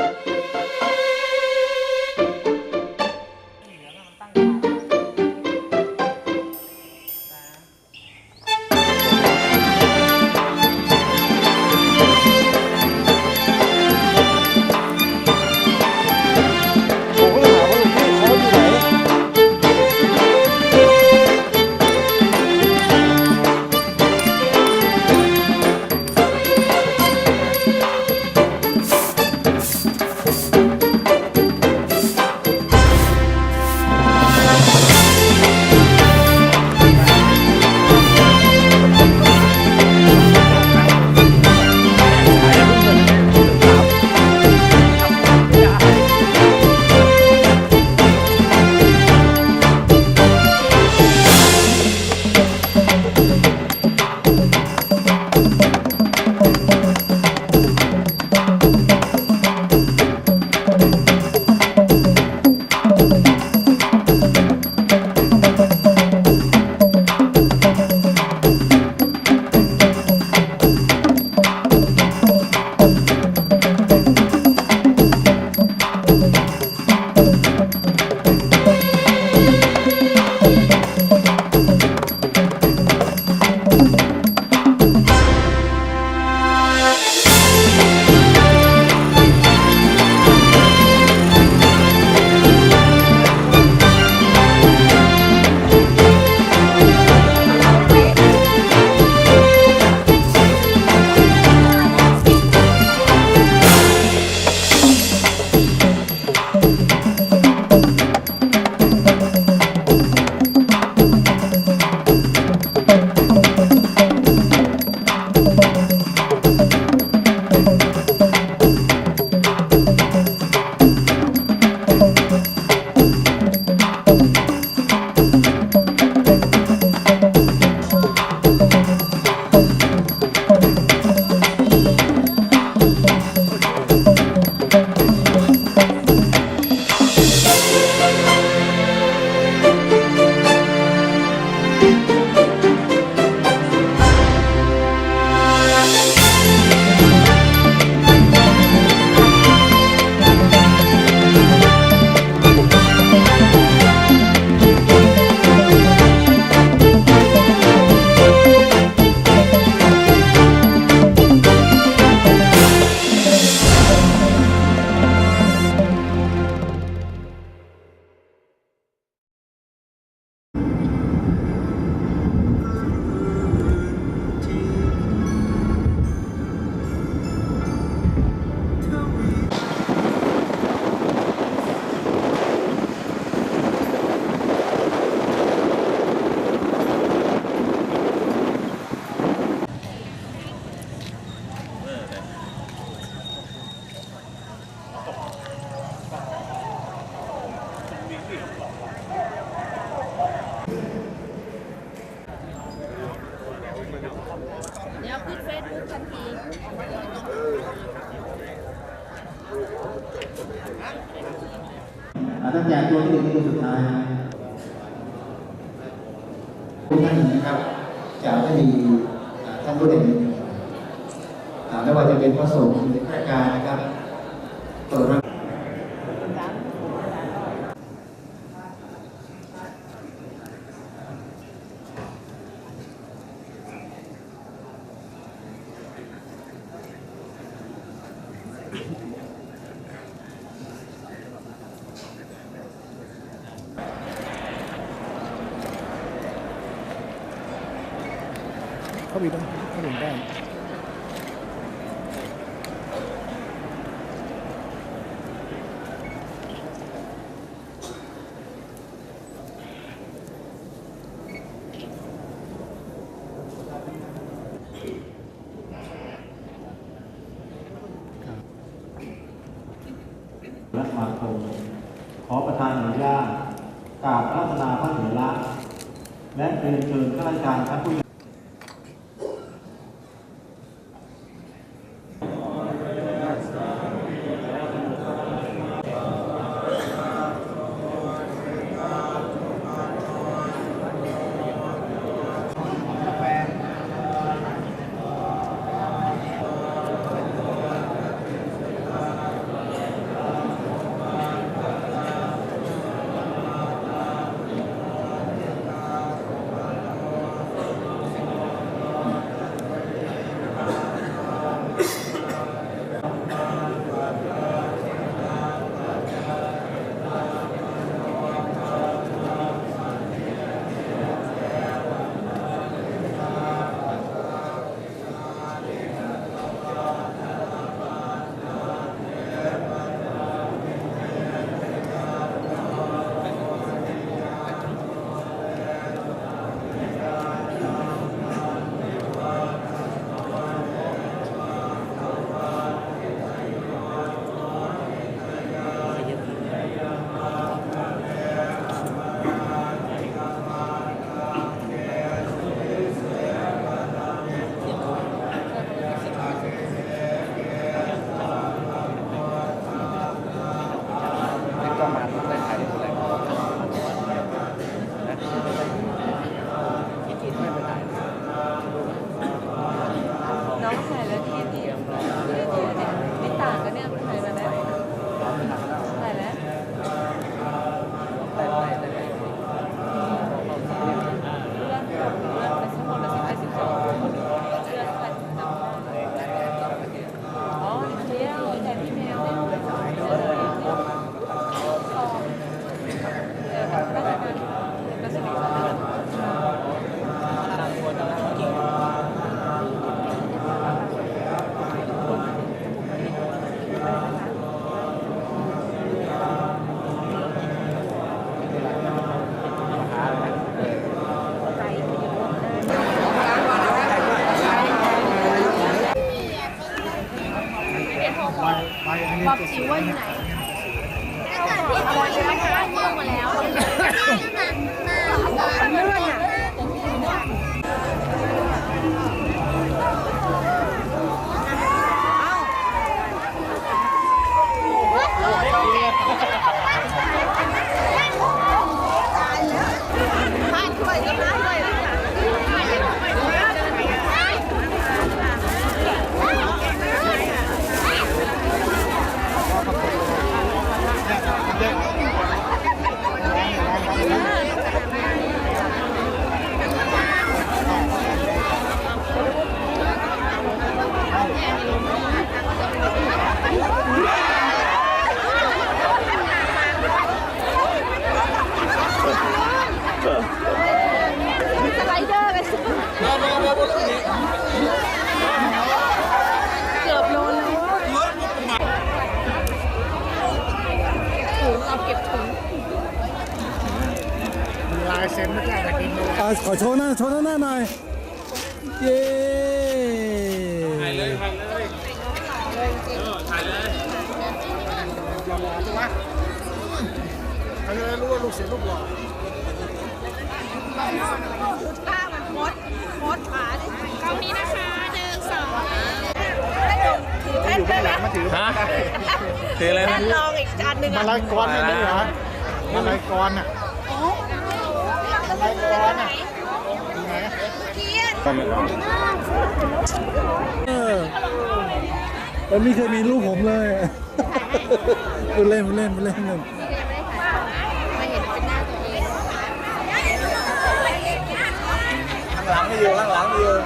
ผ ดี๋ยวขึ้นเฟซบุ๊กทันทีอ่าตั้งแต่ตัวที่หนึ่งตัวสุดท้ายทุกท่านนะครับจะไม่มีท่านผู้ใดอ่าไม่ว่าจะเป็นพระสงฆ์หรือข้าราชการนะครับเปิดรับ เขา มีต้องขาได้และสมาคมขอประทานอนุญาตกราบพระนาพระเถระและเรียนเชิญข้าราชการชั้นผู้ใหญ่ ไหน เย้ถ่ายเลยถ่ายเลยถ่ายเลยอย่ารอใช่ไหมเขาจะได้รู้ว่าลูกเสียลูกหล่อป้ามันมดมดขาดิกล้องนี้นะคะหนึ่งสองถือแท่นด้วยนะมาถือฮะถืออะไรนะนรองอีกจานหนึ่งมาอะลายกรเนี่ยนี่เหรอมาลายกรอะมาลายกรอะ เร์เออมันไม่เคยมีรูปผมเลยพูดเล่นพูดเล่นพูดเล่นเล่นไม่เห็นเป็นหน้าตัวเองข้างหลังไม่อยู่ข้างหลังไม่อยู่